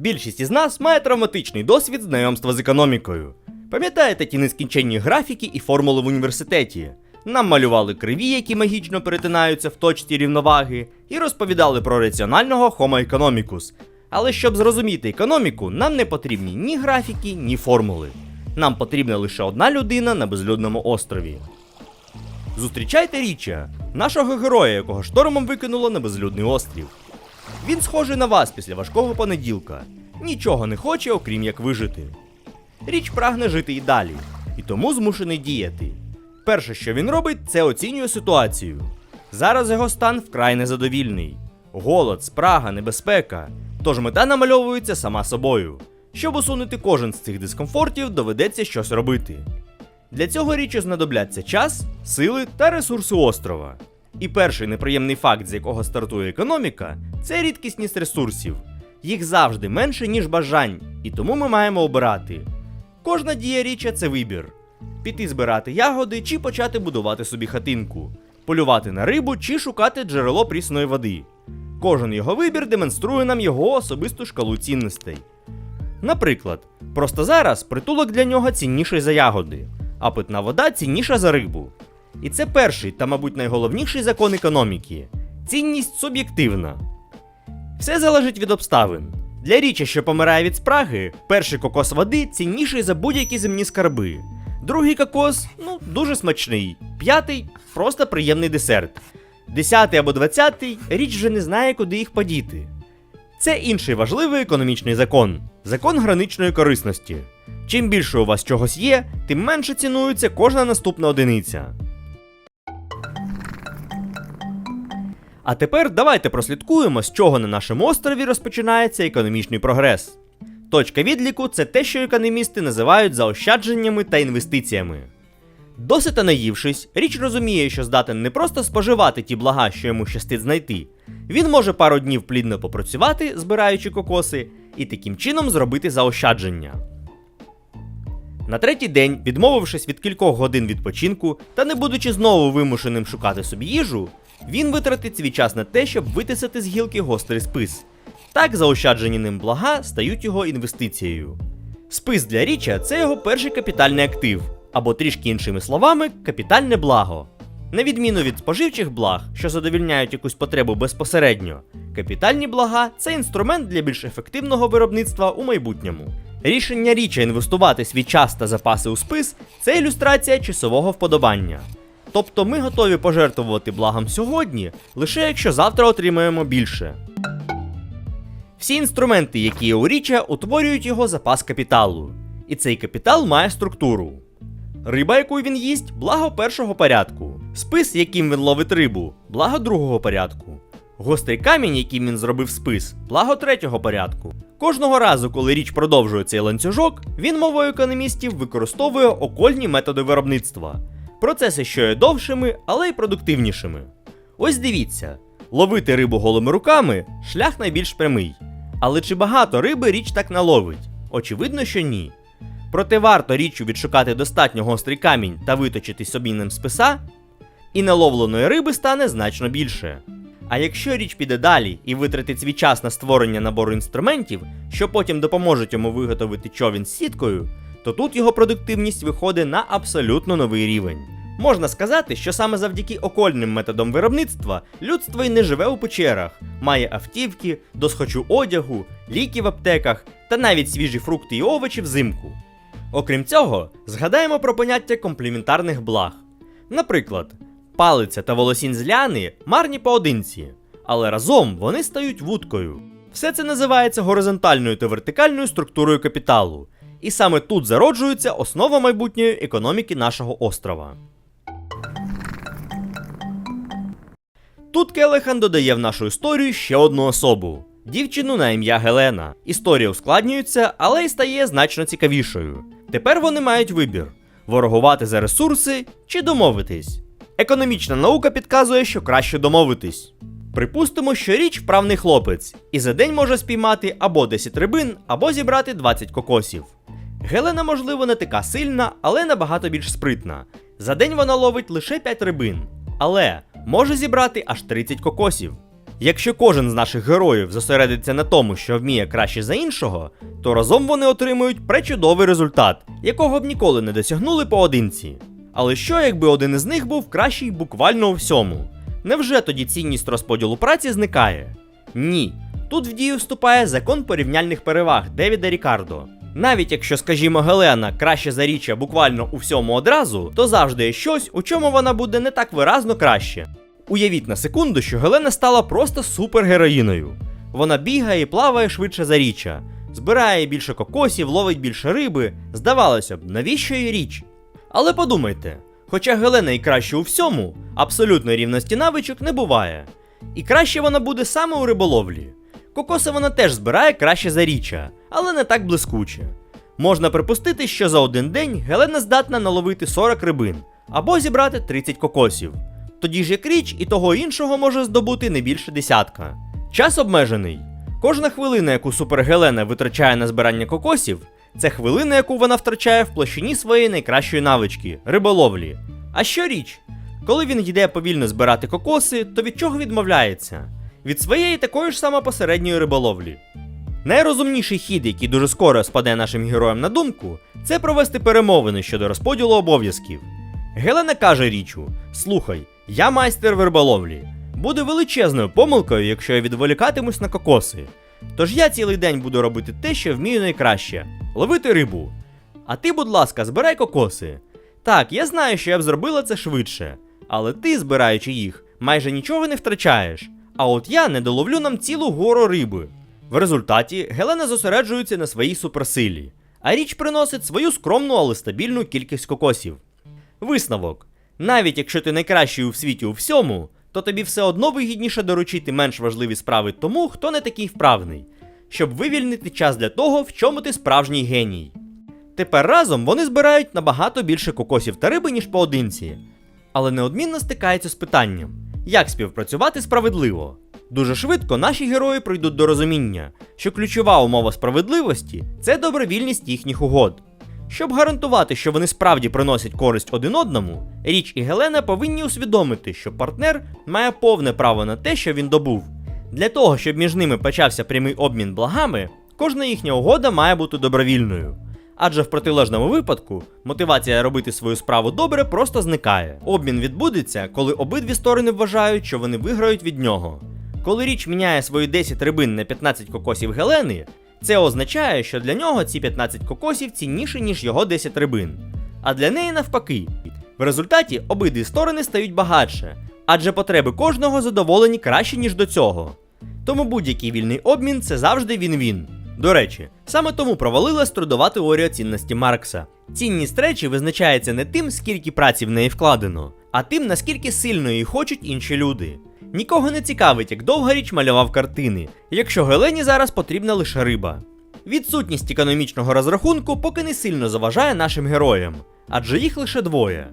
Більшість із нас має травматичний досвід знайомства з економікою. Пам'ятаєте ті нескінченні графіки і формули в університеті? Нам малювали криві, які магічно перетинаються в точці рівноваги, і розповідали про раціонального Homo economicus. Але щоб зрозуміти економіку, нам не потрібні ні графіки, ні формули. Нам потрібна лише одна людина на безлюдному острові. Зустрічайте Річа, нашого героя, якого штормом викинуло на безлюдний острів. Він схожий на вас після важкого понеділка. Нічого не хоче, окрім як вижити. Річ прагне жити і далі, і тому змушений діяти. Перше, що він робить, це оцінює ситуацію. Зараз його стан вкрай незадовільний. Голод, спрага, небезпека. Тож мета намальовується сама собою. Щоб усунути кожен з цих дискомфортів, доведеться щось робити. Для цього річі знадобляться час, сили та ресурси острова. І перший неприємний факт, з якого стартує економіка, це рідкісність ресурсів. Їх завжди менше, ніж бажань, і тому ми маємо обирати. Кожна дія річа це вибір: піти збирати ягоди чи почати будувати собі хатинку, полювати на рибу чи шукати джерело прісної води. Кожен його вибір демонструє нам його особисту шкалу цінностей. Наприклад, просто зараз притулок для нього цінніший за ягоди, а питна вода цінніша за рибу. І це перший та, мабуть, найголовніший закон економіки цінність суб'єктивна. Все залежить від обставин. Для річі, що помирає від спраги, перший кокос води цінніший за будь-які земні скарби. Другий кокос, ну, дуже смачний. П'ятий просто приємний десерт. Десятий або двадцятий річ вже не знає, куди їх подіти. Це інший важливий економічний закон закон граничної корисності. Чим більше у вас чогось є, тим менше цінується кожна наступна одиниця. А тепер давайте прослідкуємо, з чого на нашому острові розпочинається економічний прогрес. Точка відліку це те, що економісти називають заощадженнями та інвестиціями. Досить наївшись, річ розуміє, що здатен не просто споживати ті блага, що йому щастить знайти. Він може пару днів плідно попрацювати, збираючи кокоси, і таким чином зробити заощадження. На третій день, відмовившись від кількох годин відпочинку та не будучи знову вимушеним шукати собі їжу, він витратить свій час на те, щоб витисати з гілки гострий спис. Так заощаджені ним блага стають його інвестицією. Спис для річа це його перший капітальний актив, або трішки іншими словами, капітальне благо. На відміну від споживчих благ, що задовільняють якусь потребу безпосередньо, капітальні блага це інструмент для більш ефективного виробництва у майбутньому. Рішення річа інвестувати свій час та запаси у спис це ілюстрація часового вподобання. Тобто ми готові пожертвувати благом сьогодні, лише якщо завтра отримаємо більше. Всі інструменти, які є у річа, утворюють його запас капіталу. І цей капітал має структуру. Риба, яку він їсть, благо першого порядку. Спис, яким він ловить рибу, благо другого порядку. Гострий камінь, яким він зробив спис, благо третього порядку. Кожного разу, коли річ продовжує цей ланцюжок, він мовою економістів використовує окольні методи виробництва. Процеси, що є довшими, але й продуктивнішими. Ось дивіться: ловити рибу голими руками шлях найбільш прямий. Але чи багато риби річ так наловить? Очевидно, що ні. Проте варто річчю відшукати достатньо гострий камінь та виточити собі ним списа, і наловленої риби стане значно більше. А якщо річ піде далі і витратить свій час на створення набору інструментів, що потім допоможуть йому виготовити човін з сіткою, то тут його продуктивність виходить на абсолютно новий рівень. Можна сказати, що саме завдяки окольним методам виробництва людство й не живе у печерах, має автівки, досхочу одягу, ліки в аптеках та навіть свіжі фрукти і овочі взимку. Окрім цього, згадаємо про поняття комплементарних благ. Наприклад, палиця та волосінь з ляни марні поодинці, але разом вони стають вудкою. Все це називається горизонтальною та вертикальною структурою капіталу, і саме тут зароджується основа майбутньої економіки нашого острова. Тут Келехан додає в нашу історію ще одну особу дівчину на ім'я Гелена. Історія ускладнюється, але й стає значно цікавішою. Тепер вони мають вибір: ворогувати за ресурси чи домовитись. Економічна наука підказує, що краще домовитись. Припустимо, що річ вправний хлопець, і за день може спіймати або 10 рибин, або зібрати 20 кокосів. Гелена, можливо, не така сильна, але набагато більш спритна. За день вона ловить лише 5 рибин, але може зібрати аж 30 кокосів. Якщо кожен з наших героїв зосередиться на тому, що вміє краще за іншого, то разом вони отримують пречудовий результат, якого б ніколи не досягнули поодинці. Але що, якби один із них був кращий буквально у всьому? Невже тоді цінність розподілу праці зникає? Ні. Тут в дію вступає закон порівняльних переваг Девіда Рікардо. Навіть якщо, скажімо, Гелена краще за Річа буквально у всьому одразу, то завжди є щось, у чому вона буде не так виразно краще. Уявіть на секунду, що Гелена стала просто супергероїною. Вона бігає і плаває швидше за річа, збирає більше кокосів, ловить більше риби. Здавалося б, навіщо їй річ? Але подумайте, хоча Гелена і краще у всьому, абсолютної рівності навичок не буває. І краще вона буде саме у риболовлі. Кокоси вона теж збирає краще за річа, але не так блискуче. Можна припустити, що за один день Гелена здатна наловити 40 рибин або зібрати 30 кокосів. Тоді ж як річ і того іншого може здобути не більше десятка. Час обмежений. Кожна хвилина, яку Супергелена витрачає на збирання кокосів, це хвилина, яку вона втрачає в площині своєї найкращої навички риболовлі. А що річ? Коли він йде повільно збирати кокоси, то від чого відмовляється? Від своєї такої ж само посередньої риболовлі. Найрозумніший хід, який дуже скоро спаде нашим героям на думку, це провести перемовини щодо розподілу обов'язків. Гелена каже річу: Слухай, я майстер в риболовлі. Буде величезною помилкою, якщо я відволікатимусь на кокоси. Тож я цілий день буду робити те, що вмію найкраще ловити рибу. А ти, будь ласка, збирай кокоси. Так, я знаю, що я б зробила це швидше, але ти, збираючи їх, майже нічого не втрачаєш. А от я не доловлю нам цілу гору риби. В результаті Гелена зосереджується на своїй суперсилі, а річ приносить свою скромну, але стабільну кількість кокосів. Висновок: навіть якщо ти найкращий у світі у всьому, то тобі все одно вигідніше доручити менш важливі справи тому, хто не такий вправний, щоб вивільнити час для того, в чому ти справжній геній. Тепер разом вони збирають набагато більше кокосів та риби, ніж поодинці, але неодмінно стикаються з питанням, як співпрацювати справедливо. Дуже швидко наші герої прийдуть до розуміння, що ключова умова справедливості це добровільність їхніх угод. Щоб гарантувати, що вони справді приносять користь один одному, Річ і Гелена повинні усвідомити, що партнер має повне право на те, що він добув. Для того, щоб між ними почався прямий обмін благами, кожна їхня угода має бути добровільною. Адже в протилежному випадку мотивація робити свою справу добре просто зникає. Обмін відбудеться, коли обидві сторони вважають, що вони виграють від нього. Коли річ міняє свої 10 рибин на 15 кокосів Гелени, це означає, що для нього ці 15 кокосів цінніші, ніж його 10 рибин. А для неї навпаки. В результаті обидві сторони стають багатше, адже потреби кожного задоволені краще, ніж до цього. Тому будь-який вільний обмін це завжди він-він. До речі, саме тому провалилась трудова теорія цінності Маркса. Цінність речі визначається не тим, скільки праці в неї вкладено, а тим, наскільки сильно її хочуть інші люди. Нікого не цікавить, як довга річ малював картини, якщо Гелені зараз потрібна лише риба. Відсутність економічного розрахунку поки не сильно заважає нашим героям, адже їх лише двоє.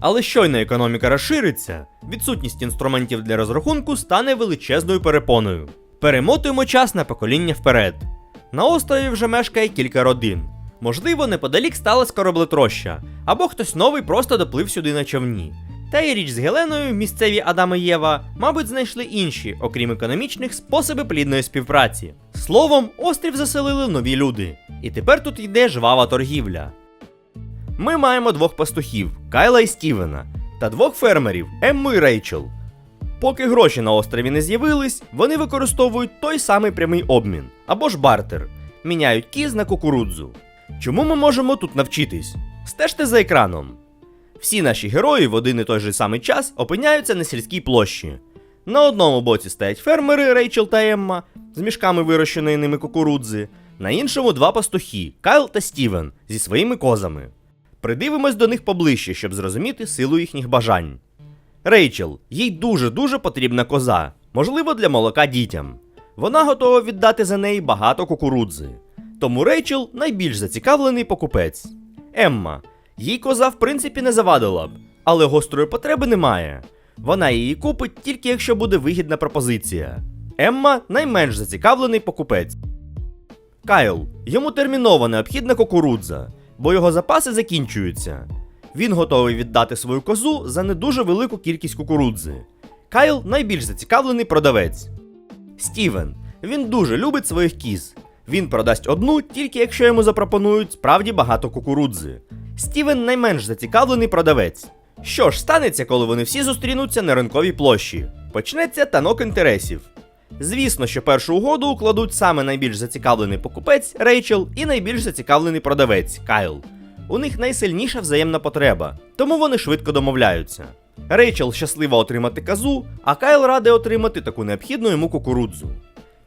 Але щойно економіка розшириться, відсутність інструментів для розрахунку стане величезною перепоною. Перемотуємо час на покоління вперед. На острові вже мешкає кілька родин. Можливо, неподалік сталася кораблетроща, або хтось новий просто доплив сюди на човні. Та й річ з Геленою, місцеві Адам і Єва, мабуть, знайшли інші, окрім економічних, способи плідної співпраці. Словом, острів заселили нові люди, і тепер тут йде жвава торгівля. Ми маємо двох пастухів Кайла і Стівена, та двох фермерів Емму і Рейчел. Поки гроші на острові не з'явились, вони використовують той самий прямий обмін або ж бартер, міняють кіз на кукурудзу. Чому ми можемо тут навчитись? Стежте за екраном. Всі наші герої в один і той же самий час опиняються на сільській площі. На одному боці стоять фермери Рейчел та Емма з мішками вирощеної ними кукурудзи, на іншому два пастухи Кайл та Стівен зі своїми козами. Придивимось до них поближче, щоб зрозуміти силу їхніх бажань. Рейчел, їй дуже-дуже потрібна коза, можливо, для молока дітям. Вона готова віддати за неї багато кукурудзи. Тому Рейчел найбільш зацікавлений покупець. Емма, їй коза в принципі не завадила б, але гострої потреби немає. Вона її купить тільки якщо буде вигідна пропозиція. Емма найменш зацікавлений покупець. Кайл, йому терміново необхідна кукурудза, бо його запаси закінчуються. Він готовий віддати свою козу за не дуже велику кількість кукурудзи. Кайл найбільш зацікавлений продавець. Стівен. Він дуже любить своїх кіз. Він продасть одну, тільки якщо йому запропонують справді багато кукурудзи. Стівен найменш зацікавлений продавець. Що ж станеться, коли вони всі зустрінуться на ринковій площі? Почнеться танок інтересів. Звісно, що першу угоду укладуть саме найбільш зацікавлений покупець Рейчел і найбільш зацікавлений продавець Кайл. У них найсильніша взаємна потреба, тому вони швидко домовляються. Рейчел щаслива отримати казу, а Кайл радий отримати таку необхідну йому кукурудзу.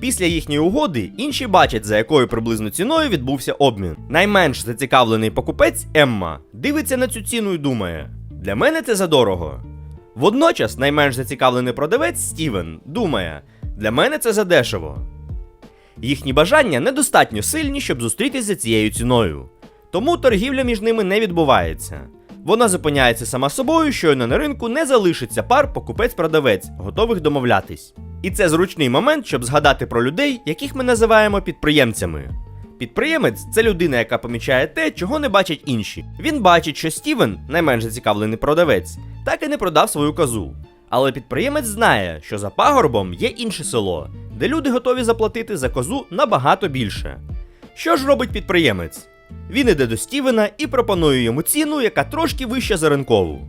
Після їхньої угоди інші бачать, за якою приблизно ціною відбувся обмін. Найменш зацікавлений покупець Емма дивиться на цю ціну і думає: для мене це задорого. Водночас найменш зацікавлений продавець Стівен думає: для мене це задешево. Їхні бажання недостатньо сильні, щоб зустрітися за цією ціною. Тому торгівля між ними не відбувається. Вона зупиняється сама собою, щойно на ринку не залишиться пар покупець-продавець, готових домовлятись. І це зручний момент, щоб згадати про людей, яких ми називаємо підприємцями. Підприємець це людина, яка помічає те, чого не бачать інші. Він бачить, що Стівен, найменш зацікавлений продавець, так і не продав свою казу. Але підприємець знає, що за пагорбом є інше село, де люди готові заплатити за козу набагато більше. Що ж робить підприємець? Він іде до Стівена і пропонує йому ціну, яка трошки вища за ринкову.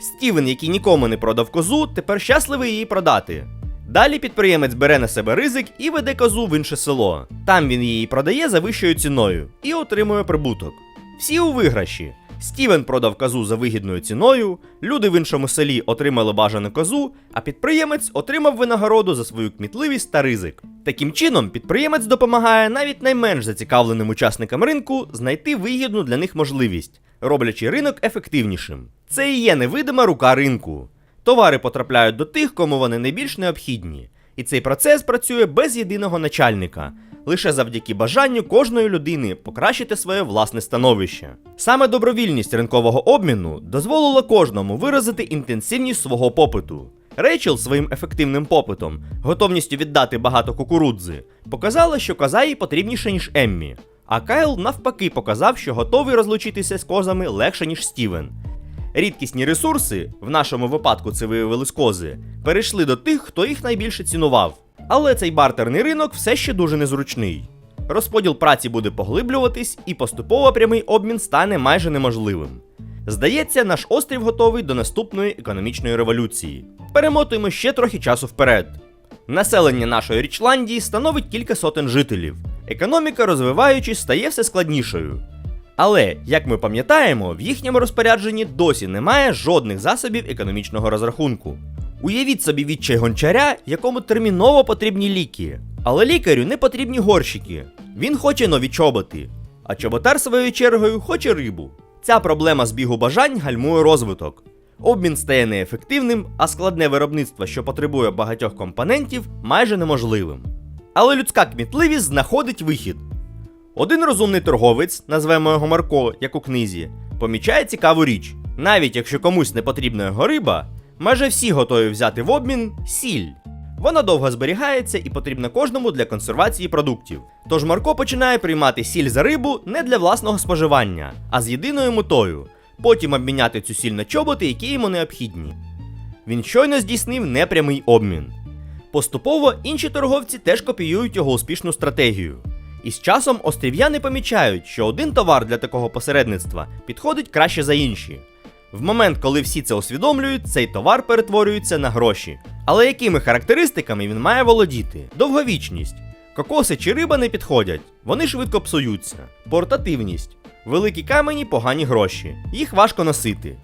Стівен, який нікому не продав козу, тепер щасливий її продати. Далі підприємець бере на себе ризик і веде козу в інше село. Там він її продає за вищою ціною і отримує прибуток. Всі у виграші. Стівен продав козу за вигідною ціною, люди в іншому селі отримали бажану козу, а підприємець отримав винагороду за свою кмітливість та ризик. Таким чином, підприємець допомагає навіть найменш зацікавленим учасникам ринку знайти вигідну для них можливість, роблячи ринок ефективнішим. Це і є невидима рука ринку. Товари потрапляють до тих, кому вони найбільш необхідні. І цей процес працює без єдиного начальника, лише завдяки бажанню кожної людини покращити своє власне становище. Саме добровільність ринкового обміну дозволила кожному виразити інтенсивність свого попиту. Рейчел своїм ефективним попитом, готовністю віддати багато кукурудзи, показала, що коза їй потрібніша, ніж Еммі. А Кайл навпаки показав, що готовий розлучитися з козами легше, ніж Стівен. Рідкісні ресурси, в нашому випадку це виявились кози, перейшли до тих, хто їх найбільше цінував. Але цей бартерний ринок все ще дуже незручний. Розподіл праці буде поглиблюватись, і поступово прямий обмін стане майже неможливим. Здається, наш острів готовий до наступної економічної революції. Перемотуємо ще трохи часу вперед. Населення нашої Річландії становить кілька сотень жителів. Економіка, розвиваючись, стає все складнішою. Але, як ми пам'ятаємо, в їхньому розпорядженні досі немає жодних засобів економічного розрахунку. Уявіть собі відчай гончаря, якому терміново потрібні ліки. Але лікарю не потрібні горщики. Він хоче нові чоботи. А чоботар своєю чергою хоче рибу. Ця проблема збігу бажань гальмує розвиток. Обмін стає неефективним, а складне виробництво, що потребує багатьох компонентів, майже неможливим. Але людська кмітливість знаходить вихід. Один розумний торговець, назвемо його Марко, як у книзі, помічає цікаву річ. Навіть якщо комусь не потрібна його риба, майже всі готові взяти в обмін сіль. Вона довго зберігається і потрібна кожному для консервації продуктів. Тож Марко починає приймати сіль за рибу не для власного споживання, а з єдиною метою потім обміняти цю сіль на чоботи, які йому необхідні. Він щойно здійснив непрямий обмін. Поступово інші торговці теж копіюють його успішну стратегію. І з часом острів'яни помічають, що один товар для такого посередництва підходить краще за інші. В момент, коли всі це усвідомлюють, цей товар перетворюється на гроші. Але якими характеристиками він має володіти? Довговічність. Кокоси чи риба не підходять, вони швидко псуються. Портативність. Великі камені погані гроші, їх важко носити.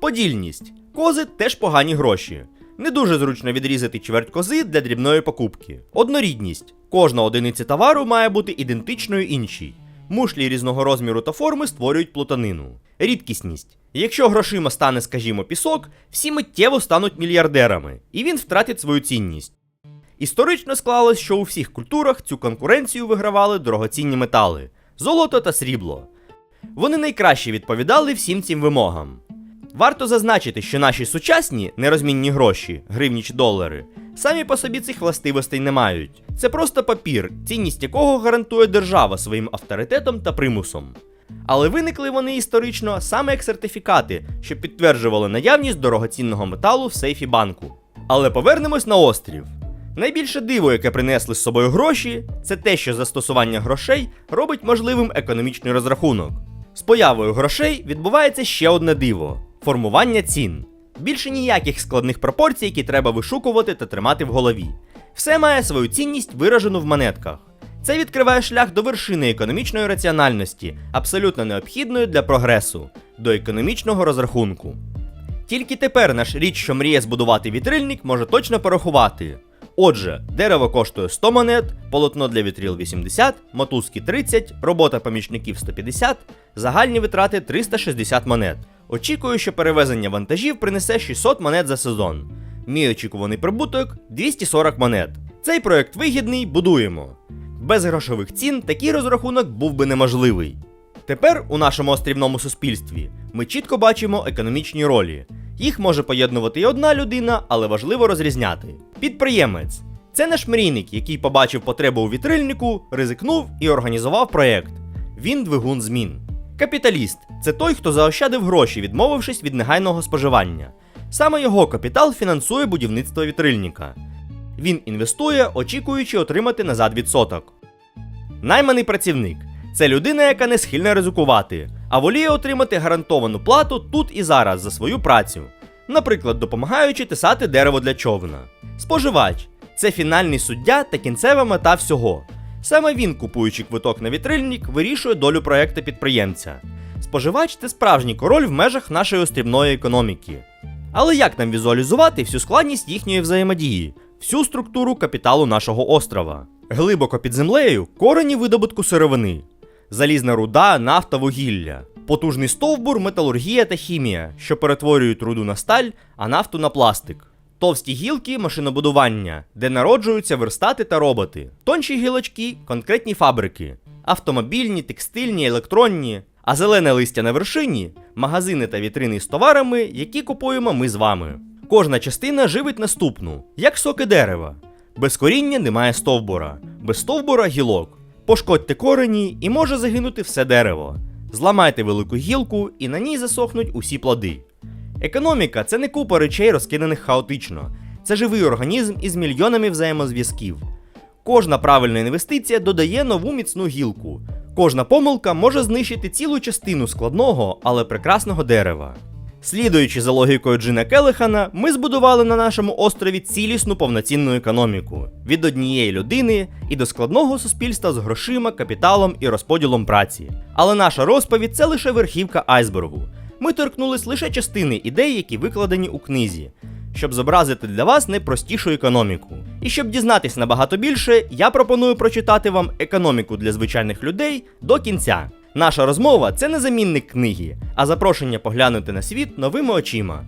Подільність. Кози теж погані гроші. Не дуже зручно відрізати чверть кози для дрібної покупки. Однорідність. Кожна одиниця товару має бути ідентичною іншій. Мушлі різного розміру та форми створюють плутанину. Рідкісність. Якщо грошима стане, скажімо, пісок, всі миттєво стануть мільярдерами, і він втратить свою цінність. Історично склалось, що у всіх культурах цю конкуренцію вигравали дорогоцінні метали золото та срібло. Вони найкраще відповідали всім цим вимогам. Варто зазначити, що наші сучасні нерозмінні гроші, гривні чи долари, самі по собі цих властивостей не мають. Це просто папір, цінність якого гарантує держава своїм авторитетом та примусом. Але виникли вони історично саме як сертифікати, що підтверджували наявність дорогоцінного металу в сейфі банку. Але повернемось на острів. Найбільше диво, яке принесли з собою гроші, це те, що застосування грошей робить можливим економічний розрахунок. З появою грошей відбувається ще одне диво формування цін. Більше ніяких складних пропорцій, які треба вишукувати та тримати в голові. Все має свою цінність виражену в монетках. Це відкриває шлях до вершини економічної раціональності, абсолютно необхідної для прогресу, до економічного розрахунку. Тільки тепер наш річ, що мріє збудувати вітрильник, може точно порахувати. Отже, дерево коштує 100 монет, полотно для вітрил 80, мотузки 30, робота помічників 150, загальні витрати 360 монет. Очікую, що перевезення вантажів принесе 600 монет за сезон. Мій очікуваний прибуток 240 монет. Цей проект вигідний, будуємо. Без грошових цін такий розрахунок був би неможливий. Тепер у нашому острівному суспільстві ми чітко бачимо економічні ролі. Їх може поєднувати і одна людина, але важливо розрізняти. Підприємець це наш мрійник, який побачив потребу у вітрильнику, ризикнув і організував проєкт. Він двигун змін. Капіталіст це той, хто заощадив гроші, відмовившись від негайного споживання. Саме його капітал фінансує будівництво вітрильника. Він інвестує, очікуючи отримати назад відсоток. Найманий працівник це людина, яка не схильна ризикувати, а воліє отримати гарантовану плату тут і зараз за свою працю, наприклад, допомагаючи тесати дерево для човна. Споживач це фінальний суддя та кінцева мета всього. Саме він, купуючи квиток на вітрильник, вирішує долю проекту підприємця. Споживач це справжній король в межах нашої острівної економіки. Але як нам візуалізувати всю складність їхньої взаємодії, всю структуру капіталу нашого острова? Глибоко під землею корені видобутку сировини, залізна руда, нафта, вугілля, потужний стовбур, металургія та хімія, що перетворюють руду на сталь, а нафту на пластик. Товсті гілки машинобудування, де народжуються верстати та роботи, тонші гілочки конкретні фабрики, автомобільні, текстильні, електронні, а зелене листя на вершині магазини та вітрини з товарами, які купуємо ми з вами. Кожна частина живить наступну, як соки дерева. Без коріння немає стовбура, без стовбура гілок. Пошкодьте корені і може загинути все дерево. Зламайте велику гілку і на ній засохнуть усі плоди. Економіка це не купа речей, розкиданих хаотично. Це живий організм із мільйонами взаємозв'язків. Кожна правильна інвестиція додає нову міцну гілку. Кожна помилка може знищити цілу частину складного, але прекрасного дерева. Слідуючи за логікою Джина Келехана, ми збудували на нашому острові цілісну повноцінну економіку від однієї людини і до складного суспільства з грошима, капіталом і розподілом праці. Але наша розповідь це лише верхівка айсбергу. Ми торкнулись лише частини ідей, які викладені у книзі, щоб зобразити для вас найпростішу економіку. І щоб дізнатись набагато більше, я пропоную прочитати вам економіку для звичайних людей до кінця. Наша розмова це не замінник книги, а запрошення поглянути на світ новими очима.